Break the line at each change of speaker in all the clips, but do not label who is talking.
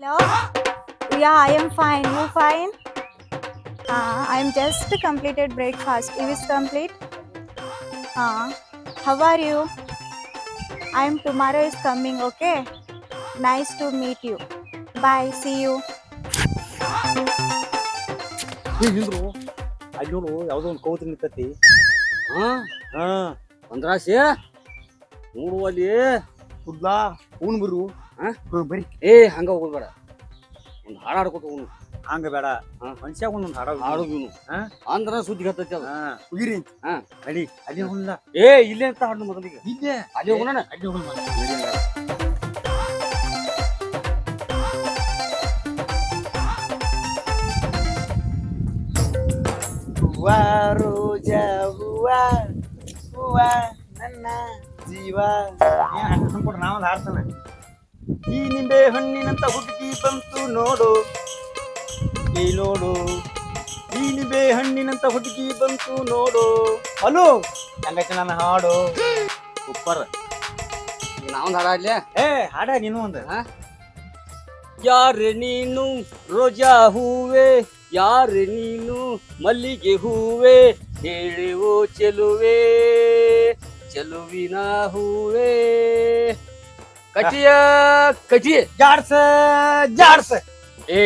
Hello? Yeah, I am fine. You fine? Uh, I am just completed breakfast. It is complete. Uh, how are you? I am tomorrow is coming. Okay. Nice to meet you. Bye. See you.
ನಿಂದ್ರು ಅಲ್ಲಿ ನೋಡು ಯಾವುದೋ ಒಂದು ಕೌತಿ ನಿಂತತಿ
ಹಾ
ಹಾ
ಪಂದ್ರಾಶಿ ನೋಡು ಅಲ್ಲಿ
ಕುದ್ಲಾ ಹೂನ್ ಬರು
ಹಾ?
ಬರಿ
ಏ ಹಂಗ ಹೋಗ್ಬೇಡ. ಒಂದು ಹಾಡು ಹಾಡ್ ಹಾಡ್ಕೊತ
ಹಂಗ ಬೇಡ.
ಮನುಷ್ಯಾಗ
ಮನುಷ್ಯ ಒಂದೊಂದು ಹಾಡ
ಹಾಡು
ಹಾ?
ಅಂದ್ರ ಸುದ್ದಿ ಹತ್ತೈತಿ ಅದು.
ಹಾ. ಉಗಿರಿ ಅಡಿ
ಹಾ.
ನಡಿ ಅಲ್ಲಿ
ಏ ಇಲ್ಲೇ ಅಂತ ಹಾಡು ಮೊದಲಿಗೆ.
ಇಲ್ಲೇ.
ಅಲ್ಲಿ ಹೋಗೋಣ
ಅಲ್ಲಿ ಹೋಗ್ಲ ಹೂವ ರೋಜ ಹೂವ ಹೂವ ನನ್ನ ಜೀವ. ಏನ್ ಹಾಡ್ತಾನ ಕೊಡ್ರಿ ನಾವೊಂದು ಹಾಡ್ತಾನೆ. ಈ ನಿಂಬೆ ಹಣ್ಣಿನಂತ ಹುಡುಗಿ ಬಂತು ನೋಡು. ಈ ನೋಡು ಈ ನಿಂಬೆ ಹಣ್ಣಿನಂತ ಹುಡುಗಿ ಬಂತು ನೋಡು. ಹಲೋ ಹಂಗೈತೆ ನನ್ನ ಹಾಡು?
ಸೂಪರ್. ನಾವೊಂದು ಹಾಡ ಆಡ್ಲೆ
ಏ ಹಾಡ ನೀನು ಒಂದು?
ಯಾರೆ ನೀನು ರೋಜಾ ಹೂವೆ? ಯಾರು ನೀನು ಮಲ್ಲಿಗೆ ಹೂವೆ? ಹೇಳುವ ಚೆಲುವೆ? ಚೆಲುವಿನ ಹೂವೆ? ಕಟಿಯ ಕಚಿ.
ಜಾಡ್ಸ ಜಾಡ್ಸ.
ಏ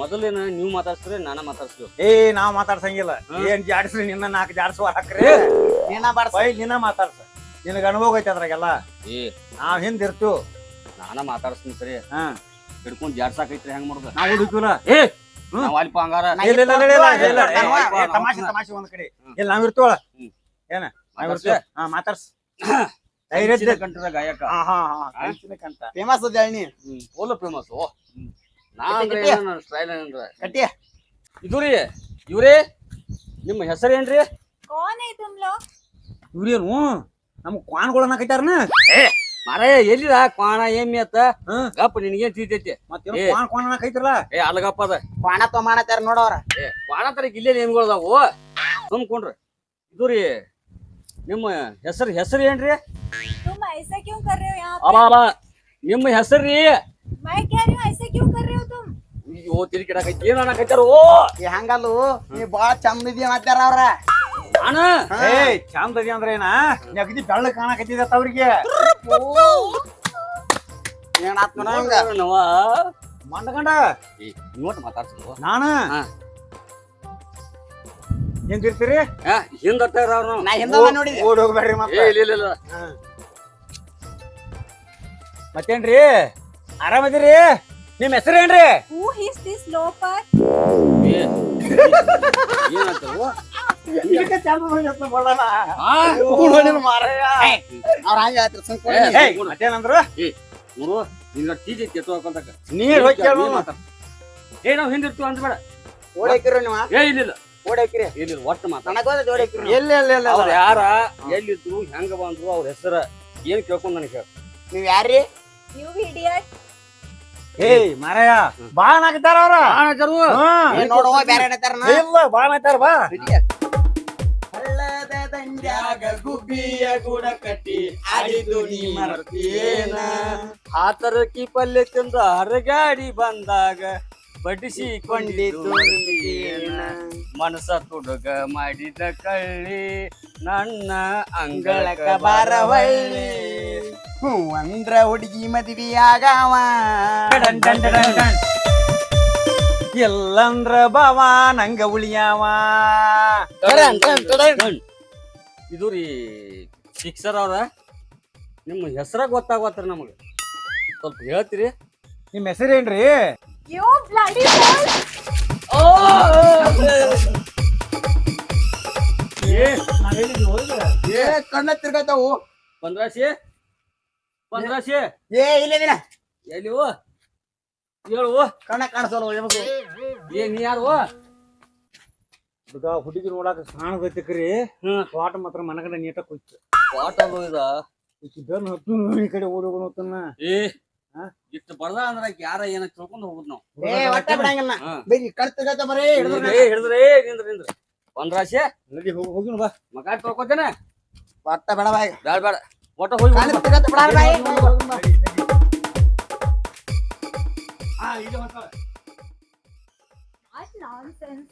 ಮೊದಲೇನ ನೀವು ಮಾತಾಡ್ಸ್ರಿ ನಾನ ಮಾತಾಡ್ಸ್ಬೇಕು
ಏ ನಾವ್ ಮಾತಾಡ್ಸಂಗಿಲ್ಲ. ಏನ್ ಜಾಡ್ಸ್ರಿ ನಿನ್ನ ನಾಲ್ಕು ಜಾಡ್ಸುವ ಹಾಕ್ರಿ
ನಿನ್ನ ಬಾಡ್ಸ.
ಬೈ ನಿನ್ನ ಮಾತಾಡ್ಸ. ನಿನಗ ಅನುಭವ ಐತೆ ಅದ್ರಾಗೆಲ್ಲ.
ಏ.
ನಾವ್ ಹಿಂದಿರ್ತು
ನಾನ ಮಾತಾಡ್ಸ್ತೀನಿ ಸರಿ.
ಹಾ.
ಹಿಡ್ಕೊಂಡ್ ಜಾಡ್ಸಾಕೈತ್ರಿ ಹೆಂಗ್ ಮಾಡುದ?
ನಾವ್ ಹುಡುಕಿಲ್ಲ
ಏ. ನಾವ್ ಅಲ್ಪ ಹಂಗಾರ.
ಇಲ್ಲ ಇಲ್ಲ ಇಲ್ಲ, ಇಲ್ಲ, ತಮಾಷೆ ತಮಾಷೆ ಒಂದ್ ಕಡೆ. ಇಲ್ಲ ನಾವ್ ಇರ್ತೋಳ ಏನ? ನಾವ್
ಮಾತಾಡ್ಸ್ಲೆ?
ಹಾ ಮಾತಾಡ್ಸ್. ನೈಋತ್ಯ
ಕಂಠದ ಗಾಯಕ.
Famous
famous. ನಾನು ಸ್ಟೈಲ್
ಕಟ್ಟಿ
ಇದು ರೀ ನಿಮ್ಮ ಹೆಸರು ಏನ್ರಿ?
ಇವ್ರೇನು ನಮ್ಮ ಕ್ವಾನ್ಗಳನ್ನ ಕೈತರನ ಏ
ಮಾರಾಯ ಎಲ್ಲಿದ ಕ್ವಾಣ ಏಮಿ ಅತ್ತ ಗಪ್ಪ ನಿನ್ಗೇನ್ ತಿಳಿತೈತಿ?
ಮತ್ತೆ ಕ್ವಾಣ ಕೈತಿರಲ್ಲ
ಏ ಅಲ್ಗಪ್ಪ ಅದ.
ಕ್ವಾಣ ತೊಮಾಣತಾರ ನೋಡವ್ರ
ಏ ಕ್ವಾಣ ತರ ಇಲ್ಲೇ ನೇಮ್ಗಳದಾವು ಸುಮ್ಕೊಂಡ್ರಿ. ಇದು ರೀ ನಿಮ್ಮ ಹೆಸರು ಹೆಸರು ಏನ್ರಿ
तुम ऐसा क्यों कर रहे हो यहाँ
ಅಬಾ ಅಬಾ ನಿಮ್ಮ ಹೆಸರು ರೀ
मैं कह रही हूँ ऐसे क्यों कर रहे हो तुम
ಅಯ್ಯೋ ತಿಳಿ ಕೆಡಕೈತಿ ಏನ್ ಅನ್ನಕೈತಾರ ಓ
ಈ ಹಂಗಲ್ಲು ನೀ ಬಾಳ ಚಂದ ಇದೀಯ ಅಂತಾರ ಅವ್ರ
ನಾನ
ಏ ಚಂದ ಅದಿ ಅಂದ್ರೆ ಏನ ನೆಗದಿ ಬೆಳ್ಳ ಕಾಣಕತ್ತಿದತ್ತ ಅವ್ರಿಗೆ
ಏನಾತ್ ನೋಡ ಹಂಗ
ನವ
ಮಂಡಗಂಡ
ಏ ನೋಟ್ ಮಾತಾಡ್ಸಲ್ವ
ನಾನ
ಹಾ.
ಹೆಂಗಿರ್ತೀರಿ
ಹಿಂದತ್ತಾರ ಅವ್ರು
ನಾ ಹಿಂದಲ್ಲ ನೋಡಿದೆ.
ಓಡ್ ಹೋಗ್ಬೇಡ್ರಿ
ಏ
ಮತ್ತೆ
ಇಲ್ಲ ಇಲ್ಲ. ಇಲ್ಲ
ಮತ್ತೇನ್ರಿ? ಆರಾಮದಿರಿ? ನಿಮ್ ಹೆಸರೇನ್ರಿ?
Who is this loafer?
ಏ ಮಾರಾಯ.
ಅವ್ರ ಹಂಗ ಹೇಳ್ತಾರ ಸುಮ್ಕೊಂಡ್
ಏ,
ನೀ.
ಏಯ್, ಮತ್ತೇನಂದ್ರು?
ನೋಡು ನಿನ್ನ ಟೀಚ್ ಐತಿ ಎತ್ತು ಹಾಕೊಂಡಾಗ
ನೀರ್ ಹೋಗಿ ಕೇಳು
ಏ ನಾವ್ ಹಿಂದಿರ್ತೀವಿ ಅಂದ್ಬೇಡ.
ಓಡಾಕಿರೋ ನೀವ?
ಏ ಇಲ್ಲ.
ಹಾಕಿರಿ
ಇಲ್ಲಿ ಒಟ್ಟು ಮಾತಾಡ.
ನನಗ್ ಗೊತ್ತೈತಿ ಓಡ್ ಹಾಕಿರಿ
ಎಲ್ಲಿ ಎಲ್ಲಿ ಎಲ್ಲಿ
ಅವ್ರ ಯಾರ? ಎಲ್ಲಿದ್ರು ಹೆಂಗ ಬಂದ್ರು ಅವ್ರ ಹೆಸರ ಏನ್ ಕೇಳ್ಕೊಂಡ್ ನನಗೆ ಹೇಳ.
ನೀವ್ ಯಾರ್ರಿ?
You idiot.
ಏಯ್ ಮಾರಾಯ. ಬಾಣ ಹಾಕ್ತಾರ ಅವ್ರ?
ಏ ನೋಡುವ ಬ್ಯಾರೆ ಏನತ್ತಾರ
ಇಲ್ಲ ಬಾಣ ಬಾ.
ಹಳ್ಳದ ದಂಡ್ಯಾಗ ಗುಬ್ಬಿಯ ಗುಡ ಕಟ್ಟಿ ಆಡಿದ್ದು ನೀ ಮರ್ತಿಯೇನ?
ಹಾತರಕಿ ಪಲ್ಯ ತಿಂದ ಹರಗಾಡಿ ಬಂದಾಗ
ಕೊಂಡಿದ್ದು
ಮನಸ ತುಡುಗ ಮಾಡಿದ ಕಳ್ಳಿ ನನ್ನ
ಅಂಗಳಕ ಬಾರವಳ್ಳಿ. ಹ್ಞೂ ಅಂದ್ರ ಹುಡುಗಿ ಮದುವೆಯಾಗವ.
ಎಲ್ಲಂದ್ರ ಬಾವ ನಂಗ ಉಳಿಯಾವ.
ಇದು ರೀ ಶಿಕ್ಷರ್ ಅವ್ರ. ನಿಮ್ಮ ಹೆಸರ ಗೊತ್ತಾಗತ್ರಿ ನಮಗ. ಸ್ವಲ್ಪ ಹೇಳ್ತೀರಿ?
ನಿಮ್ ಹೆಸರೇನ್ರಿ?
You bloody fool!
ಏ
ಏ ಕಣ್ಣ ತಿರ್ಗತಾವು
ಪಂದ್ರಾಶಿ ಪಂದ್ರಾಶಿ
ಏ ಇಲ್ಲ ಇಲ್ಲ
ಎಲ್ಲಿ ಹೇಳು
ಕಣ್ಣ ಕಾಣಿಸಲ್ಲ ಎಮಸು
ಏ ನೀ ಯಾರು
ಹುಡುಗ ಹುಡುಗಿ ನೋಡಾಕ ಕಾಣದೈತಿಕ್ರಿ
ಹ್ಮ್
ತೋಟ ಮಾತ್ರ ಮನಗಡೆ ನೀಟಾಗಿ ಕೊಯ್ತು
ಪಾಟ
ಹತ್ತು ಈ ಕಡೆ ಓಡಿ ಹೋಗೋಣ
ಏ? ಇಷ್ಟು ಬರ್ದ ಅಂದ್ರ ಯಾರ ಏನ ತಿಳ್ಕೊಂಡು ಹೋಗುದ್ ನಾವು
ಏ ಒಟ್ಟ ಬಿಡಂಗಿಲ್ಲ
ಹಾ.
ಬರೀ ಕಣ್ ತಿರ್ಗತ ಬರೀ ಹಿಡಿದ್ರ
ಏ ಹಿಡಿದ್ರೆ ನಿಂದ್ರ ನಿಂದ್ರ ಪಂದ್ರಾಶಿ
ನಡಿ ಹೋಗಿ ಹೋಗಿನ ಬಾ
ಮಗ ತೊಳ್ಕೊತೇನೆ
ಒಟ್ಟ ಬೇಡ ಬಾಯ್
ಬೇಡ ಬೇಡ ಒಟ್ಟ ಹೋಗಿ
ಕಣ್ ತಿರ್ಗತ ಬಿಡ ಬಾಯ್
What nonsense.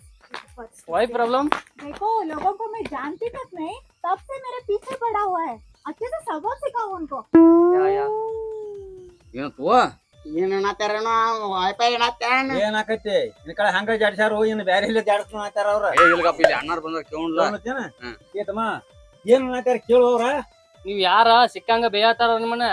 वाई प्रॉब्लम
देखो लोगों को मैं जानती तक नहीं तब से मेरे पीछे पड़ा हुआ है अच्छे से सबक सिखाओ उनको
या या
ಏನ್ ಅನ್ನತ್ತಾರೇನೋ ವೈಫೈ ಅನ್ನತ್ತಾನ
ಏನಾಕೈತಿ ನಿನ್ ಕಡೆ ಹಂಗ ಜಾಡ್ಸ್ಯಾರು ಇನ್ನು ಬ್ಯಾರೆ ಇಲ್ಲ ಅಂತಾರ ಅವ್ರ?
ಏ ಇಲ್ಗಪ್ಪ ಇಲ್ಲಿ ಅಣ್ಣಾರ್ ಬಂದ್ರ ಕೇಳಲ್ಲ ಹ್ಮ್.
ಏತಮ್ಮ ಏನ್ ಅನ್ನತ್ತಾರ ಕೇಳು ಅವ್ರ?
ನೀವ್ ಯಾರ? ಸಿಕ್ಕಂಗ ಬೇಯತಾರ ನಿಮ್ಮನ್ನ?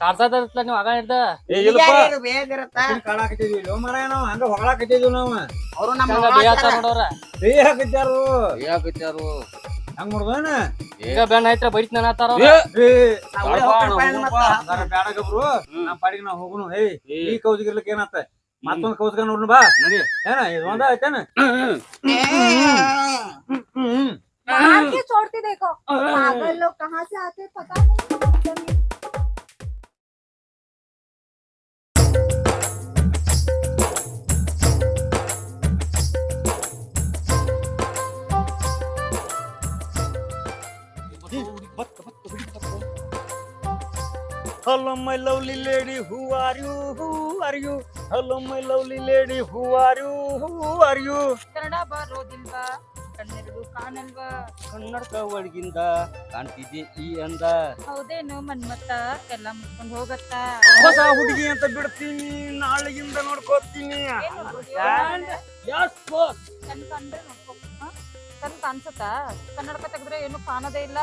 ಕಾರ್ಸಾದತ್ಲ ನೀವ್ ಆಗ ಹಿಡ್ದ?
ಏ ಇಲ್ಲಪ್ಪ.
ಕಾಡಾಕತ್ತಿದ್ವಿ? ಲೋ ಮಾರಾಯ ನಾವು ಹಂಗ ಹೊಗಳಾಕತ್ತಿದ್ವಿ ನಾವು.
ಅವರು ನಮ್ಮ
ಬೇಯತಾರ
ಹಂಗ ಮಾಡ್ದನ
ಈಗ ಬೆಣ್ಣ ಐತ್ರ ಬೈತ್ ನನ್ನತ್ತಾರ
ಏ
ಏ
ಬೇಡಪ್ಪ,
ಹಂಗಾರ ಬ್ಯಾಡ ಗಬ್ರು
ಹ್ಮ್.
ನಮ್ ಪಾಡಿಗೆ ನಾವ್ ಹೋಗುನು ಏಯ್
ಏ,
ಈ ಕೌಜಿಗಿರ್ಲಿಕ್ಕೆ ಏನತ್ತ ಮತ್ತೊಂದ್ ಕೌಜ್ಗ ನೋಡ್ನು ಬಾ
ನಡಿ
ಏನ ಇದು ಒಂದ ಆಯ್ತೇನ ಹ್ಮ್
मार के छोड़ती देखो पागल लोग कहाँ से आते पता नहीं
Hello, my lovely lady, who are you? Who are you? Hello, my lovely lady, who are you? Who are you?
Kannada ಬರೋದಿಲ್ವಾ ಕಣ್ಣೆರಡು ಕಾಣಲ್ವಾ
ಕನ್ನಡಕ ಒಳಗಿಂದ ಕಾಣ್ತಿದ್ದೆ ಈ ಅಂದ
ಹೌದೇನು ಮನ್ಮತ್ತ ಎಲ್ಲ ಮುಚ್ಕೊಂಡ್ ಹೋಗತ್ತ
ಹೊಸ ಹುಡುಗಿ ಅಂತ ಬಿಡ್ತೀನಿ ನಾಳೆಯಿಂದ ನೋಡ್ಕೋತೀನಿ
ಕಣ್ ಕಂಡ್ರೆ ಕಣ್ ಕಾಣ್ಸತ್ತಾ ಕನ್ನಡಕ ತೆಗೆದ್ರೆ ಏನು ಕಾಣೋದೇ ಇಲ್ಲ.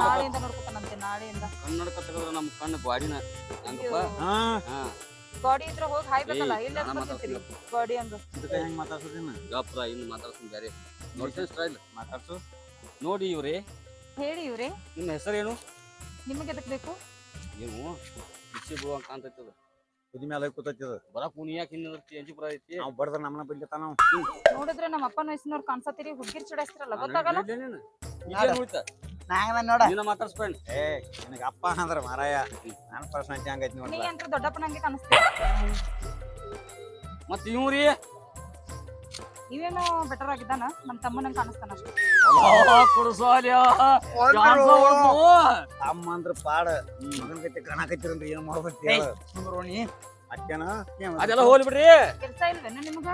ನಾಳೆಯಿಂದ ನೋಡ್ಕೊತಾನಂತೆ ನಾಳೆಯಿಂದ.
ಕನ್ನಡಕ ತೆಗೆದ್ರೆ ನಮ್ ಕಣ್ಣು ಗಾಡಿನ ಹಂಗಪ್ಪ?
ಹಾ.
ಹಾ.
ಗಾಡಿ ಇದ್ರ ಹೋಗಿ ಹಾಯ್ಬೇಕಲ್ಲ ಇಲ್ಲ ಬರ್ತಿರ್ತೀರಿ. ಗಾಡಿ ಅಂದು
ಇದಕ್ಕೆ ಹೆಂಗ್ ಮಾತಾಡ್ಸೋದಿನ
ಗಪ್ರ ಇನ್ನು ಬೇರೆ. ನೋಡ್ತೇನೆ ಸ್ಟೈಲ್.
ಮಾತಾಡ್ಸು.
ನೋಡಿ ಇವ್ರೆ.
ಹೇಳಿ ಇವ್ರೆ.
ನಿಮ್ಮ ಹೆಸರೇನು?
ನಿಮಗೆ ಎದಕ್ ಬೇಕು?
ನೀವು ಬಿಸಿ ಬಿಡುವಂತ ಕಾಣ್ತೈತದ
ಕುದಿ ಮೇಲೆ ಕೂತೈತಿ ಅದು.
ಬರ ಕುಣಿಯಾಕ ಹಿಂದಿರ್ತಿ ಅಂಜಿಪುರ ಐತಿ.
ನಾವು ಬಡದ್ರ ನಮ್ಮನ ನಾವು
ನೋಡಿದ್ರೆ ನಮ್ಮ ಅಪ್ಪನ ವಯಸ್ಸಿನವ್ರು ಕಾಣ್ಸತ್ತೀರಿ ಹುಡ್ಗಿರ್ ಚುಡಾಯಿಸ್ತಿರಲ್ಲ ಗೊತ್ತಾಗಲ್ಲ?
ನಾಂಗದ ನೋಡ.
ನಿನ್ನ ಮಾತಾಡ್ಸ್ಬೇಡ
ಏ ನಿನಗೆ ಅಪ್ಪ ಅಂದ್ರ ಮಾರಾಯ. ನನ್ನ ಪರ್ಸನಾಲಿಟಿ ಹಂಗೈತಿ
ನೀ ಅಂತ ದೊಡ್ಡಪ್ಪನಂಗೆ
ಮತ್ತೆ ಇವ್ರಿ?
ಇವೇನು ಬೆಟರ್ ಆಗಿದ್ದಾನ? ನಮ್ಮ ತಮ್ಮನಂಗೆ ಕಾಣಿಸ್ತಾನ ಅಷ್ಟೇ.
ಅಮ್ಮ ಅಂದ್ರ ಪಾಡ. ಮಗನ ಕಾಣಕತ್ತಿರಂದ್ರ ಏನ್ ಮಾಡ್ಬೇಕು ಹೇಳ.
ಸುಂದರೋಣಿ
ಅಕ್ಕೇನ
ಅದೆಲ್ಲ ಹೋಲಿ ಬಿಡ್ರಿ.
ಕೆಲಸ ಇಲ್ವೇನ ನಿಮ್ಗ?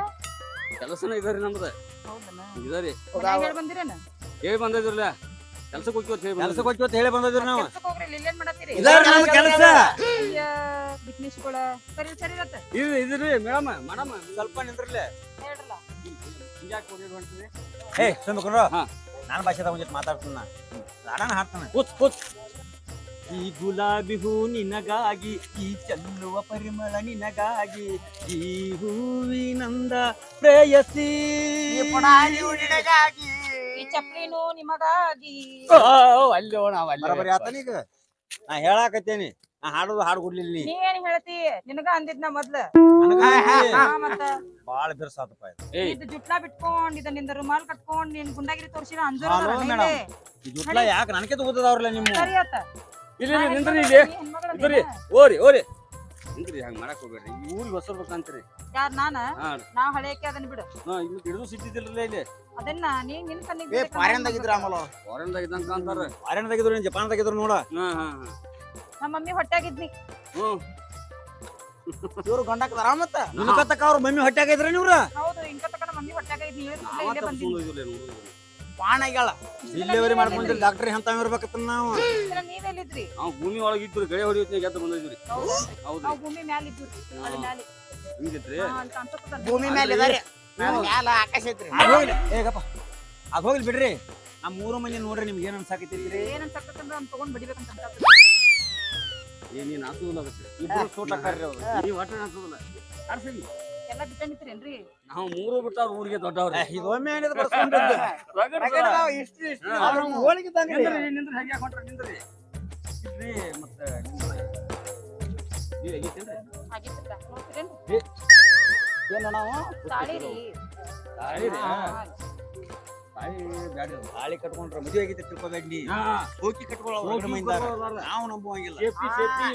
ಕೆಲಸನ ಇದಾರಿ ನಮ್ದ.
ಹೌದನ?
ಇದಾರಿ
ಹೇಳ್ ಬಂದಿರೇನ?
ಹೇಳಿ ಬಂದಿದ್ರಲ್ಲ. ಕೆಲಸಕ್ಕೆ ಹೋಗಿ ಅಂತ ಹೇಳಿ
ಕೆಲ್ಸಕ್ಕೆ ಹೋಗ್ತೀವಿ ಅಂತ ಹೇಳಿ ಬಂದಿದ್ರು ನಾವು.
ಹೋಗ್ರಿ ಇಲ್ಲಿ ಇಲ್ಲೇನ್ ಮಾಡತ್ತೀರಿ?
ಇದಾರ ನಮ್ ಕೆಲಸ.
ಅಯ್ಯ ಬಿಕ್ನಿಶ್ಗಳ ಸರಿ ಸರಿ ರತ್ತ
ಇದು ಇದ್ರಿ ಮೇಡಮ್ ಮೇಡಮ್
ಸ್ವಲ್ಪ ನಿಂದ್ರಲ್ಲೇ ಏ ಸುಮ್ಕೊಂಡ್ರು
ಹಾ.
ನಾನು ಭಾಷೆದಾಗ ಒಂದಿಟ್ಟು ಮಾತಾಡ್ತಾನ ಲಾಡಾನ ಹಾಡ್ತಾನ.
ಕೂತ್ ಕೂತ್.
ಈ ಗುಲಾಬಿ ಹೂ ನಿನಗಾಗಿ ಈ ಚೆಲ್ಲುವ ಪರಿಮಳ ನಿನಗಾಗಿ ಈ ಹೂವಿನಂದ ಪ್ರೇಯಸಿ.
ಈ ಚಪ್ಲಿನು ನಿಮಗಾಗಿ.
ಅಲ್ಲೋ ನಾವ್
ಬರಬರಿ ಆತನೀಗ. ನಾ ಹೇಳಾಕತ್ತೇನಿ. ನಾ ಹಾಡೋದು ಹಾಡು ಕೊಡ್ಲಿಲ್ಲ ನೀ.
ನೀ ಏನ್ ಹೇಳ್ತಿ? ನಿನಗ ಅಂದಿದ್ನ ಮೊದ್ಲ.
ನನಗ
ಹಾ ಮತ್ತ?
ಬಾಳ ಬಿರ್ಸಾತಪ್ಪ ಇದು.
ಇದು ಜುಟ್ಲಾ ಬಿಟ್ಕೊಂಡ್ ಇದ ನಿಂದ ರುಮಾಲ್ ಕಟ್ಕೊಂಡ್ ನಿನ್ ಗುಂಡಾಗಿರಿ ತೋರ್ಸಿರ ಅಂಜೂರ
ಹಲೋ ಮೇಡಮ್ ಈ ಜುಟ್ಲ ಯಾಕೆ ನನಗೆ ತಗೋತದವ್ರಲ್ಲ ನಿಮ್ಮ
ಸರಿ ಆತ
ಇಲ್ಲಿ ಇಲ್ಲಿ ನಿಂದ್ರಿ ಇಲ್ಲಿ. ಇದ್ರಿ ಓರಿ ಓರಿ. ನಿಂದ್ರಿ ಹಂಗ ಮಾಡಕ್ ಹೋಗ್ಬೇಡ್ರಿ. ಈ ಊರಿಗೆ ಹೊಸರ್ ಬೇಕಂತೀರಿ
ಯಾರ್ ನಾನ?
ಹಾ
ನಾ ಹಳೆಯಕ್ಕೆ ಅದನ್ನ ಬಿಡು.
ಹಾ ಇಲ್ಲಿ ಹಿಡಿದು ಸಿಟ್ಟಿದ್ದಿರಲ್ಲ ಇಲ್ಲಿ.
ಅದನ್ನ ನೀ ನಿನ್ ಕಣ್ಣಿಗೆ
ಏ
ಬಿದ್ದಕ್ಕೆ
ಪಾರ್ಯಂದಾಗಿದ್ರ ಆಮಲ
ಫಾರೆನ್ದಾಗ ಇದ್ದಂಗ ಅಂತಾರ
ಅರಣ್ಯದಾಗಿದ್ರು ಏನ್ ಜಪಾನ್ದಾಗಿದ್ರು ನೋಡ.
ಹಾ ಹಾ ಹಾ.
ನಮ್ಮ ಮಮ್ಮಿ ಹೊಟ್ಟಾಗಿದ್ನಿ
ಹ್ಮ್.
ಇವ್ರು ಮತ್ತ?
ನಿಲ್ಕತ್ತಕ್ಕ ಅವ್ರ ಮಮ್ಮಿ ಹೊಟ್ಟಾಗಿದ್ರ ನೀವ್ರ?
ಹೌದು ಇಂಕ ತಕ ನಮ್ಮ ಮಮ್ಮಿ ಹೊಟ್ಟಾಗಿದ್ನಿ ಹೇಳಿದ ಕೂಡ್ಲೇ
ನಾವ
ಇಲ್ಲೇ ಬಂದಿನಿ
ತಪ್ಪಿಸ್ಕೊಂಡು ಹೋಗಿಲ್ಲ
ಡಿಲಿವರಿ ಮಾಡ್ಕೊಂಡ್ರಿ ಡಾಕ್ಟರ್ ಅಂತ ಇರ್ಬೇಕತ್ತ ನಾವು?
ಇದ್ರ ನೀವೆಲ್ಲಿದ್ರಿ
ನಾವು ಭೂಮಿ ಒಳಗೆ ಇದ್ರು ಗಳೆ ಹೊಡಿಯೋತ್ನಾಗ ಎದ್ದು ಬಂದಿದ್ರಿ
ಹೌದು.
ಹೌದ್ರಿ.
ನಾವು ಭೂಮಿ ಮ್ಯಾಲ ಇದ್ವಿ ಮ್ಯಾಲೆ.
ಹಿಂಗಿತ್ರಿ?
ಹಾ, ಅಲ್ಲಿ
ಭೂಮಿ ಮೇಲೆ ಇದಾರೆ. ಮ್ಯಾಲ ಆಕಾಶ ಐತ್ರಿ.
ಅದ್ ಹೋಗ್ಲಿ. ಏಗಪ್ಪ ಅದ್ ಹೋಗ್ಲಿ ಬಿಡ್ರಿ. ಆ ಮೂರು ಮಂದಿ ನೋಡ್ರಿ ನಿಮ್ಗೆ ಏನ್ ಅನ್ಸಾಕೈತಿ
ಏನ್ ಅನ್ಸಕತ್ತಂದ್ರ ಅವ್ನ್ ತಗೊಂಡ್ ಬಡಿಬೇಕಂತ.
ಏ ನೀನ್ ಅದಕ್ಕೆ
ಇಬ್ರು ಸೂಟ್ ಹಾಕಾರ್ರಿ ಅವ್ರು.
ನೀವ್ ಒಟ್ಟ ಹಾಸುದಿಲ್ಲ ಆಡ್ಸಲಿ
ಎಲ್ಲಾ ಬಿಟ್ಟಂಗಿತ್ರೇನ್ರಿ
ನಾವು ಮೂರು ಬಿಟ್ಟಾರ ಊರಿಗೆ ದೊಡ್ಡವ್ರಿ.
ಇದು ಒಮ್ಮೆ ಏನಿದೆ.
ನಿಂದ್ರಿ ನಿಂದ್ರಿ ಹಾಗೆ ಹಾಕೊಂಡ್ರ ನಿಂದ್ರಿ. ಇದ್ರಿ ಮತ್ತೆ ನಿಂದ್ರಿ. ನೀವ್ ಹೇಗಿತ್ತೇನ್ರಿ
ಆಗಿತ್ತ ನೋಡ್ತೀರೇನ್ರಿ?
ಏನ ನಾವು
ರೀ? ಹಾ,
ತಾಳಿ
ಕಟ್ಕೊಂಡ್ರ ಮದುವೆ ಆಗೈತೆ ತಿಳ್ಕೊಬೇಡಿ
ಹಾ,
ಹೋಗಿ ಕಟ್ಕೊಳ್ಳೋ ಮೈಂದಾರ ನಾವು ನಂಬುವಂಗಿಲ್ಲ
ಸೇಫ್ಟಿ ಸೇಫ್ಟಿ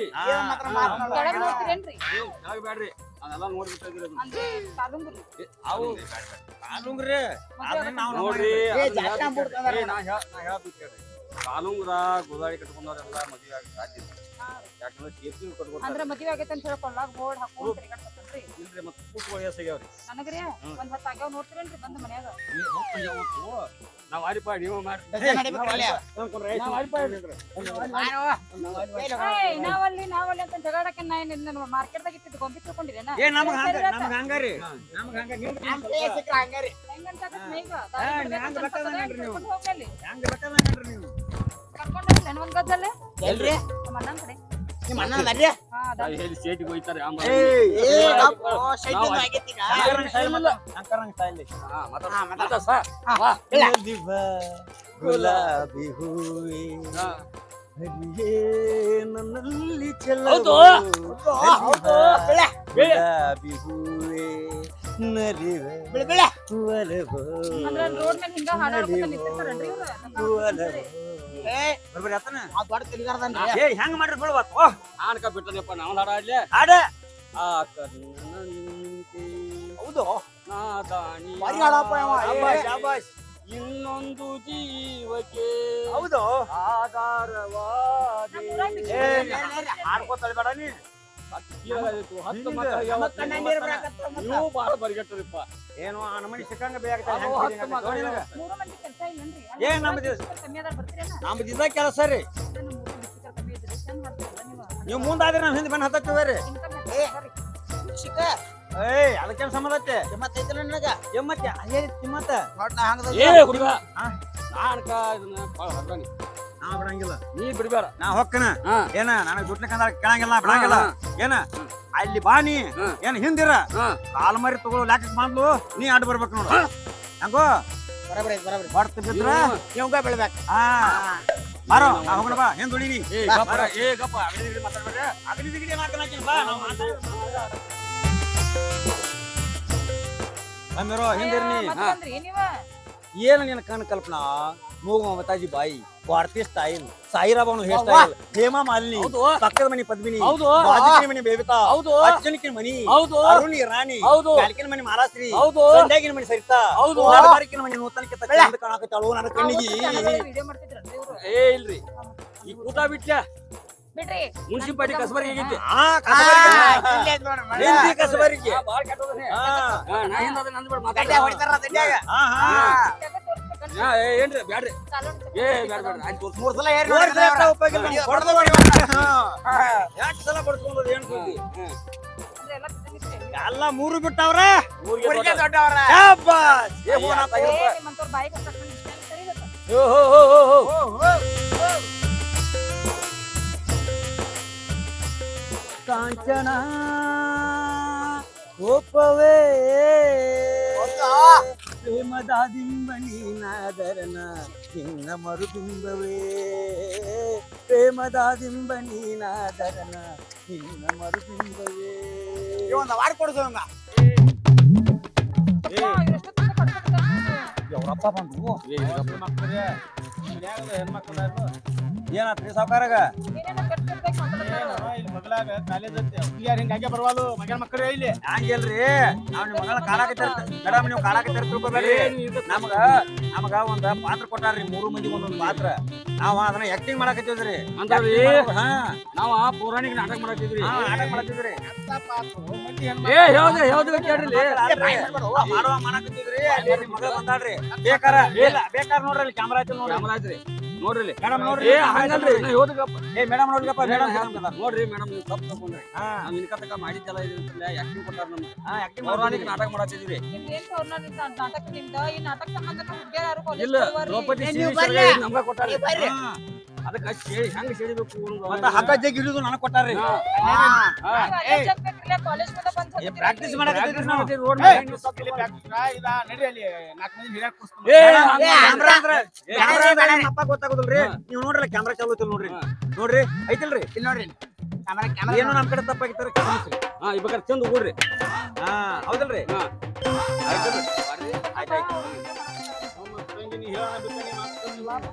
ಕೆಳಗ್ ನೋಡ್ತೀರೇನ್ರಿ
ಕೆಳಗ್ ಬ್ಯಾಡ್ರಿ ಅದೆಲ್ಲ ನೋಡ್ಬಿಟ್ಟು.
ಅಂದ್ರೆ
ಅವು
ನಾವು
ನೋಡ್ರಿ ನಾ ಹೇಳ್- ನಾ ಹೇಳ್ಬಿಟ್ಟು ಕೇಳ್ರಿ. ಕಾಲುಂಗ್ರ ಗೋದಾಳಿ ಕಟ್ಕೊಂಡವ್ರೆಲ್ಲ ಮದುವೆ ಆಗಿ ಸಾಧ್ಯ ಇಲ್ಲ. ಯಾಕಂದ್ರೆ ಸೇಫ್ಟಿ
ಅಂದ್ರ ಮದ್ವಿ ಆಗೈತೆ ಅಂತ ಹೇಳಿ ಕೊಳ್ಳಾಗ ಬೋರ್ಡ್ ಹಾಕೊಂಡ್ ತಿರ್ಗಾಡ್ತೈತನ್ರಿ
ಇಲ್ರಿ ಮತ್ತೆ ಕೂತ್ ವಯಸ್ಸಾಗ್ಯಾವ್ರಿ
ನನಗ್ರಿ
ಹ್ಮ್.
ಒಂದ್ ಹತ್ತ ಆಗ್ಯಾವ ನೋಡ್ತೀರೇನ್ರಿ ಬಂದ್ ಮನ್ಯಾಗ?
ನಾವ್ ಆರಿಪ ನೀವು ಮಾಡಿ
ಏಯ್, ನಾವಲ್ಲಿ ನಾವಲ್ಲಿ ಅಂತ ಜಗಾಡಕ್ಕೆ ನಾ ಏನ್ ಮಾರ್ಕೆಟ್ದಾಗ ಇಟ್ಟಿದ್ದು ಗೊಂಬಿ ತಿಳ್ಕೊಂಡಿರೇನ
ಏ ನಮಗ ಹಂಗ ನಮಗ ಹಂಗಾರಿ ನಮಗ ಹಂಗ ನೀವು?
ಹೆಂಗಂತ
ನೀವು?
ಎಲ್ರಿ?
ನಮ್ಮ
ಅಣ್ಣ ಬರ್ರಿ.
ಹಾ ಅದ.
ಹೇಳಿ ಸೇಟಿಗೆ ಹೋಯ್ತಾರೆ.
ಗುಲಾಬಿ ಹೂವೆ
ಹಾ.
ಹರಿಯೇ ನನ್ನಲ್ಲಿ
ಹೌದು.
ಹೌದು. ಬೆಳೆ
ಬೆಳೆ.
ಗುಲಾಬಿ ಹೂವೆ ನರಿವೆ
ಬೆಳೆ ಬೆಳೆ.
ಒಲವು ಒಲವು
ಬರ್ಬರಿ ಆತನ
ಆ ದೊಡ್ಡ
ಏ ಹೆಂಗ್ ಮಾಡ್ರಿ ಬಿಡ್ಬೇಕು
ಬಿಟ್ಟನಪ್ಪ ನಾವು
ಆಡ
ಆ ಕರ್ಣನಂತೆ
ಹೌದು. ಹಾಡಪ್ಪ
ಇನ್ನೊಂದು ಜೀವಕ್ಕೆ
ಹೌದು.
ಆಧಾರವಾದಿ.
ಏ ಹಾಡ್ಕೋತಾಳೆ ಬೇಡ ನೀ.
ನೀವು ಬರಿಗಟ್ಟರಿಪ್ಪ.
ಏನು ಆ ನಮನಿ ಸಿಕ್ಕಂಗ
ಅದು
ಏ, ನಮ್ದು ಇದು- ಕೆಲಸ ರೀ.
ನೀವು?
ಮುಂದಾದ್ರೆ ನಾವು ಹಿಂದೆ ಬಂದು ಹತ್ತತ್ತೀವಿ ರೀ.
ಏ.
ಬರ್ರಿ
ಶಿಕ
ಏಯ್ ಅದಕ್ಕೆ ಸಂಬಂಧ ಐತೆ?
ಮತ್ತೈತಲ್ಲ ನನಗ?
ಎಮ್ಮತ್ತೆ ಅಲ್ಲೇ ತಿಮ್ಮತ್ತ
ನೋಡ್ ನಾ ಹಂಗದ
ಏ ಹುಡುಗ.
ಹಾ.
ನಾನ್ಕ ಇದನ್ನ ಹರ್ದಾನಿ
ನಾ ಬಿಡಂಗಿಲ್ಲ.
ನೀ ಬಿಡ್ಬೇಡ.
ನಾ ಹೊಕ್ಕನ. ಏನ ನನಗೆ ದುಡ್ಲಿಕ್ಕಂದ್ರ ಕೇಳಂಗಿಲ್ಲ ಬಿಡಂಗಿಲ್ಲ. ಏನ ಅಲ್ಲಿ ಬಾ ನೀ. ಏನ್ ಹಿಂದಿರ. ಕಾಲ್ ಮರಿ ತಗೊಳ್ಳೋ ಲ್ಯಾಕಕ್ ಮಾಡ್ಲು ನೀ ಆಡ್ ಬರ್ಬೇಕು ನೋಡು. ಹಂಗೋ?
ಬರಬ್ರಿ
ಬಿದ್ರ?
ಇವಂಗ ಬೆಳ್ಬೇಕು.
ಹಾ. ಬಾರೋ ನಾ ಹೋಗೋಣ ಬಾ.
ಏ ಗಪ್ಪ
ದಿಗಡಿ ನಾವು ಮಾತಾಡೋಣ ಹಿಂದಿರ್ನಿ.
ನೀವ?
ಏನು ನಿನ್ನ ಕಣ್ ಕಲ್ಪನಾ? ಮೂಗು ಮತಾಜಿ ಬಾಯಿ. ಭಾರತೀಯ style. Sairabanu hair style Hema Malini
ಹೌದು.
ಪಕ್ಕದ ಮನಿ ಪದ್ಮಿನಿ
ಹೌದು.
ರಾಜಕೀಯ ಮನಿ ಬೇಬಿತಾ
ಹೌದು.
ಅಚ್ಚನಿಕಿನ ಮನಿ
ಹೌದು.
ಅರುಣಿ ರಾಣಿ
ಹೌದು.
ಬ್ಯಾಲ್ಕಿನ ಮನಿ ಮಹಾರಾಷ್ಟ್ರಿ
ಹೌದು.
ಸಂಧ್ಯಾಗಿನ ಮನಿ ಸರಿತಾ
ಹೌದು.
ನಡಬಾರಿಕಿನ ಮನಿ ನೂತನಕ್ಕೆ ತಕ್ಕ ಕಾಣಕತ್ತಾಳು ನನ್ನ ಕಣ್ಣಿಗೆ.
ಏ ಇಲ್ರಿ. ಈ ಕೂತ ಬಿಟ್ಲ
ಬಿಡ್ರಿ.
ಮುನ್ಸಿಪಾಲಿಟಿ
ಕಸಬರಿಗೆ
ನೋಡ್ರಿ ಮಳೆ.
ಹಿಂದಿ ಕಸಬರಿಗೆ.
ಬಾಳ ಕೆಟ್ಟೋದನೆ
ಆ
ನಾ ಹಿಂದ ನಂದ್ ಬಿಡ.
ಗಡ್ಡೆ ಹೊಡಿತಾರ ದಂಡ್ಯಾಗ
ಆ, ಹಾ. ಹಾ.
ಎಲ್ಲ
ಮೂರು ಬಿಟ್ಟವ್ರ. ಕಾಂಚನ ಕೋಪವೇ. ಪ್ರೇಮದ ದಿಂಬನಿ ನಾದರನ ನಿನ್ನ ಮರುಬಿಂಬವೇ ಪ್ರೇಮದ ದಿಂಬನಿ ನಾದರನ ನಿನ್ನ ಮರುಬಿಂಬವೇ
ಒಂದು ಅವಾರ್ಡ್ ಕೊಡ್ಸೋಂಗ
ಅಪ್ಪ, ಇವ್ರೆಷ್ಟು ತಂದು ಕೊಟ್ಬಿಟ್ಟಿದ್ದಾರೆ.
ಅವರಪ್ಪ ಬಂದು
ಏ, ಇಲ್ಲಪ್ಪ.
ಏನಾತ್ರಿ ಸಾವುಕಾರಾಗ?
ಮೊದಲಾಗ ಕಾಲೇಜ್ ಐತಿ ಹುಡುಗಿಯಾರ ಹಿಂಗಾಗೆ ಬರ್ವಾಲು ಮಗನ ಮಕ್ಕಳು ಇಲ್ಲಿ.
ಹಂಗಿಲ್ರಿ ನಾವ್ ನಿಮ್ ಮಗಳ ಮೇಡಮ್ ನೀವು ಕಾಣಾಕತ್ತಾರ ತಿಳ್ಕೊಬೇಡ್ರಿ. ನಮಗ ನಮಗ ಒಂದ್ ಪಾತ್ರ ಕೊಟ್ಟಾರ್ರಿ. ಮೂರು ಮಂದಿ ಒಂದೊಂದ್ ಪಾತ್ರ. ನಾವ್ ಅದನ್ನ ಆಕ್ಟಿಂಗ್ ಮಾಡಾಕತ್ತಿದ್ರಿ. ಹಾ.
ಆ ಪೌರಾಣಿಕ ನಾಟಕ ಮಾಡತ್ತಿದ್ರಿ
ಹಾ, ನಾಟಕ ಮಾಡತ್ತಿದ್ರಿ
ಏ ಹೇಳ್ದೆ ಹೇಳ್ದೆ ಕೇಳ್ರಿ
ಮಾಡುವ ಮಾಡಾಕತ್ತಿದ್ರಿ ಮಗಳ ಬಂದಾಳ್ರಿ. ಬೇಕಾರ ಇಲ್ಲ ಬೇಕಾರ ನೋಡ್ರಿ ಕ್ಯಾಮ್ರಾ ಐತಿ ನೋಡ್ರಿ.
ಕ್ಯಾಮರಾ ಐತ್ರಿ. ನೋಡ್ರಿ.
ಮೇಡಮ್ ನೋಡ್ರಿ.
ಏ ಹಂಗಲ್ರಿ ನಾ ಹೇಳ್ದಕ್ಕಪ್ಪ.
ಏ ಮೇಡಮ್ ನೋಡ್ರಿಪ್ಪ
ಮೇಡಮ್
ಮೇಡಮ್
ನೋಡ್ರಿ ಮೇಡಮ್ ನೀವು ತಪ್ಪು ತಗೊಂಡ್ರಿ
ಹಾ.
ನಾವ್ ಇನ್ಕ ತಕ ಮಾಡಿದ್ದೆಲ್ಲ ಆಕ್ಟಿಂಗ್ ಕೊಟ್ಟಾರ ನಮ್ಗೆ.
ಹಾ ಆಕ್ಟಿಂಗ್
ಪೌರಾಣಿಕ ನಾಟಕ
ಪೌರ್ಣಮಿಕ ನಾಟಕದಿಂದ ಈ ನಾಟಕ ಸಂಬಂಧ ಹುಡುಗಿಯರ್
ಇಲ್ಲ ದ್ರೌಪದಿ. ನಮ್ಗ ಕೊಟ್ಟಾರ.
ಬರ್ರಿ.
ಅದಕ್ಕ ಸೇರಿ ಹೆಂಗ್ ಸೇರಿಬೇಕು
ಮತ್ತ ಹಗ್ಗ ಜಗ್ಗಿ ಹಿಡಿದು ನನಗ್ ಕೊಟ್ಟಾರ್ರಿ. ಪ್ರಾಕ್ಟೀಸ್ ಮಾಡಾಕತ್ತಿದ್ರಿ ನಾವು?
ರೋಡ್
ನಮ್ಮ ಅಪ್ಪ ಗೊತ್ತಾಗೋದಿಲ್ರಿ. ನೀವು ನೋಡ್ರಲ್ಲ ಕ್ಯಾಮ್ರಾ ಚಾಲು ಐತಿಲ್ ನೋಡ್ರಿ. ನೋಡ್ರಿ ಐತಿಲ್ರಿ?
ಇಲ್ಲಿ ನೋಡ್ರಿ. ಕ್ಯಾಮರಾ ಕ್ಯಾಮರಾ
ಏನು ನಮ್ ಕಡೆ ತಪ್ಪಾಗಿತ್ತಾರ
ಹಾ ಇಬೇಕಾದ್ರೆ ಚಂದ ಹೋಗ್ರಿ
ಹಾ ಹೌದಲ್ರಿ?
ಹಾ.
ಆಯ್ತು ಹೇಳೋಣ ಮಾತು